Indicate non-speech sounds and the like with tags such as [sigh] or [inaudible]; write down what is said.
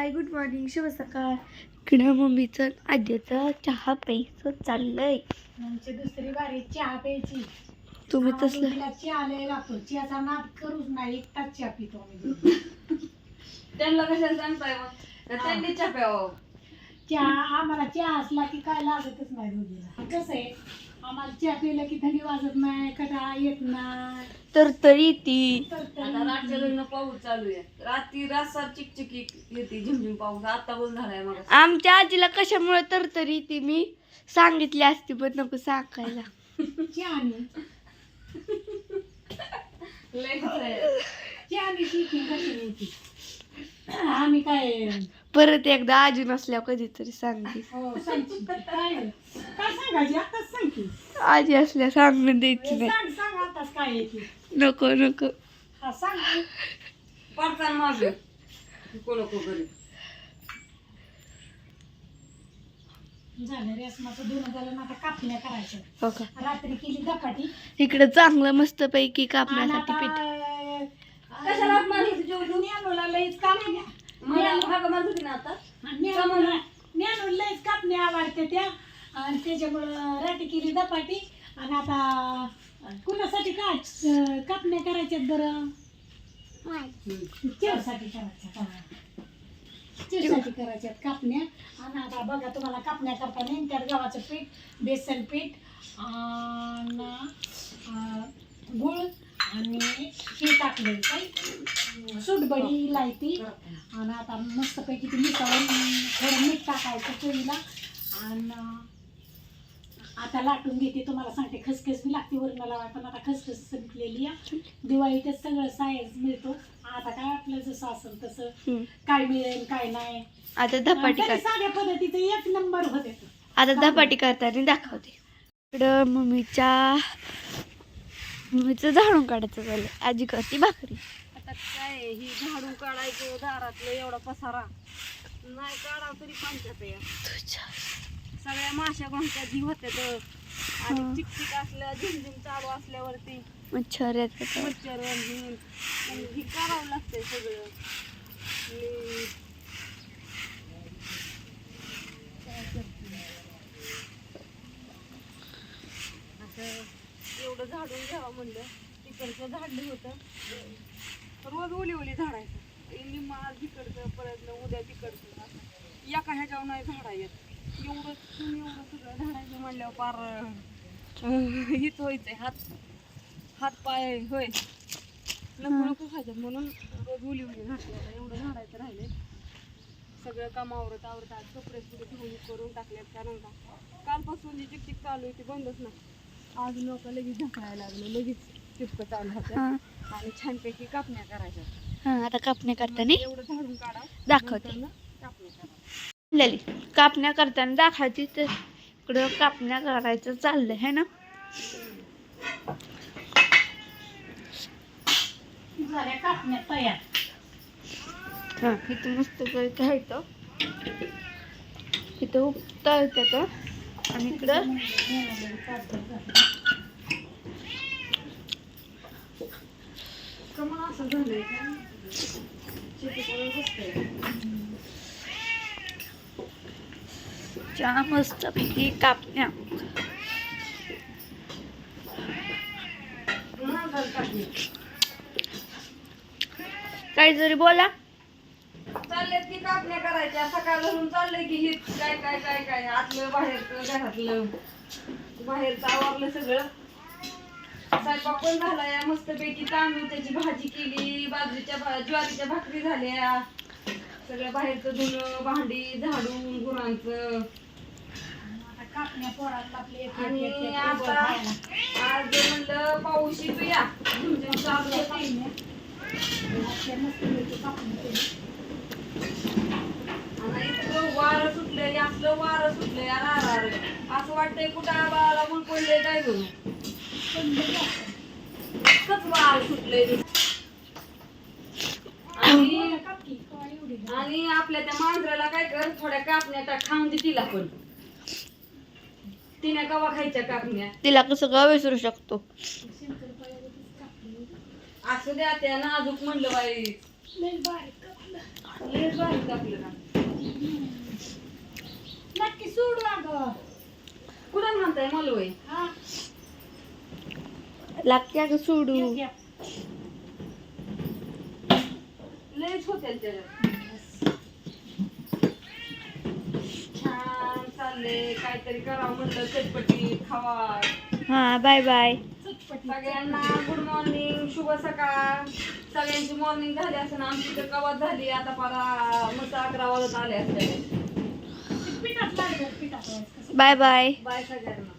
Hi good morning शुभ सकाळ. इकडं मम्मीचं आजीचं चहा प्यायचं चाललंय. आमची दुसरी बारी चहा प्यायची. तुम्ही आम्हाला तसलं चहा लय लागतो. चहाचा नाद करूच नाही एकटाच चहा पितो त्यांना कशाला सांगताय मग? त्यांनी चप्याव चहा आम्हाला चहा असला की काय लागतच नाही दोघीला. कसं आहे? आम्हाला चहा पिलं की थंडी वाजत नाही कटा येत नाही. तर तरी ती तर आता रातच्या तरी- लग्न पाऊस चालू आहे. रात्री रातसार चिकचिकी येते झिमझिम पाऊस. आता बोल झालाय मग आमच्या आजीला कशामुळे तर तरी ती मी सांगितली असती पण नको सांगायला. चहानी. चहानी शिकी कशी येते आम्ही काय परत एकदा आजी नसल्यावर कधीतरी सांगते. हो सांगची काय काय सांगायची आताच सांग की. आजी असल्या सांगून द्यायची नाही. सांग सांग आताच काय येते नको नको. हा सांग की. पडताना मागे. नको झालं रेसमाचं धुणं झालं ना आता कापण्या करायच्या हो का? रात्री केली इकडं चांगलं मस्त पैकी आणि कापण्यासाठी पीठ हात मारली तुझ्या उलटून? ज्ञानूला लईच कापण्या मला भाग मारत होती ना आता ज्ञानूला ज्ञानूला लईच कापण्या आवडते त्या आणि त्याच्यामुळं राटी केली दपाटी आणि आता कुणासाठी का कापण्या करायच्यात बरं? चिरसाठी करायच्या चिरसाठी करायच्यात कापण्या. आणि आता बघा तुम्हाला कापण्या करता येईन. त्यात गव्हाचं पीठ बेसन पीठ आणि गुळ आणि हे टाकले काय सुटबडी इलायची. आणि आता मस्तपैकी ती मिसळून थोडं मीठ टाकायचं चवीला. आणि आता लाटून घेते तुम्हाला सांगते खसखस बी लागते वरण लावाय पण आता खसखस संपलेली आहे. दिवाळीतच सगळं सायन्स मिळतो. आता काय आपलं जसं असेल तसं. काय मिळेल काय नाही. आता धपाटी तरी कर साध्या पद्धतीचं एक नंबर होते आता धपाटी करताना दाखवते. इकडं मम्मीच्या मम्मीचं झाडून काढायचं झालं. आजी करते भाकरी. आता काय आहे, ही झाडून काढायचं दारातलं एवढा पसारा. नाही काढाव तरी पंचायत आहे तुझ्या सगळ्या माश्या गोंच्या जी होत्या तर. आणि चिकचिक असल्या झिमझिम चालू असल्यावरती मच्छर येतात मच्छर आणि हे करावं लागतंय सगळं. आणि असं एवढं झाडून घ्यावं म्हणलं. तिकडचं झाडलं होतं. रोज ओली ओली झाडायचं. निम्मा आज तिकडचं परत उद्या तिकडचं. असं एका ह्याच्यावर नाही झाडा येत. एवढं तुम्ही एवढं सगळं झाडायचं म्हणल्यावर पार हित [laughs] व्हायचंय हात हात पाय होय. नको म्हणून रोज उली उली घातलं. एवढं झाडायचं राहिले सगळं काम आवरत आवरत आज कपडे पुढे धुवून करून टाकलेत कारण का कालपासून जी चिकचिक चालू आहे ती बंदच नाही. आज लोक लगेच ढकलायला लागले. लगेच चिपकं चालू होतं आणि छानपैकी कापण्या करायच्या. आता कापण्या करताना एवढं झाडून काढा. दाखवते. कापण्या करा. झाली कापण्या करताना दाखवायची तर इकडं कापण्या करायचं चाललंय है ना? कापण्या तयार. हा इथं मस्त घ्यायचं इथं. तळते तर. आणि इकडं असं झालंय का मस्त पैकी कापण्या. काही जरी बोला. चाललेत की कापण्या करायच्या. सकाळून चाललंय की हे काय काय काय काय. आतलं बाहेरचं घरातलं. बाहेरचं आवरलं सगळं. स्वयंपाक पण झालाय. मस्त पैकी तांदूळ त्याची भाजी केली. बाजरीच्या भा- ज्वारीच्या भाकरी झाल्या. सगळं बाहेरचं धुणं भांडी झाडून गुरांचं. कापण्या आणि आता. आज म्हणलं पाऊस येऊया इतकं वारं सुटलंय असलं वारं सुटलंय. असं वाटतंय कुठं काय करू. इतकंच वारं सुटलंय. आणि आपल्या त्या मांजराला काय कर थोड्या कापण्या टाक खाऊन दे तिला पण तिने कवा खायच्या कापण्या तिला कसं का विसरू शकतो. असू द्या त्या नाजूक म्हणलं बाई. लय बारीक कापलं. ना. नक्की सोडू अगं. कुणाला म्हणताय मला वय हा. लागते अगं सोडू. लयच होते त्याच्यात काहीतरी करावं म्हणलं चटपटी खावा. हा बाय बाय चटपटी. सगळ्यांना गुड मॉर्निंग शुभ सकाळ. सगळ्यांची मॉर्निंग झाली असं आमची तर कवात झाली आता परा मस्त अकरा वाजत आले असते बाय बाय बाय सगळ्यांना.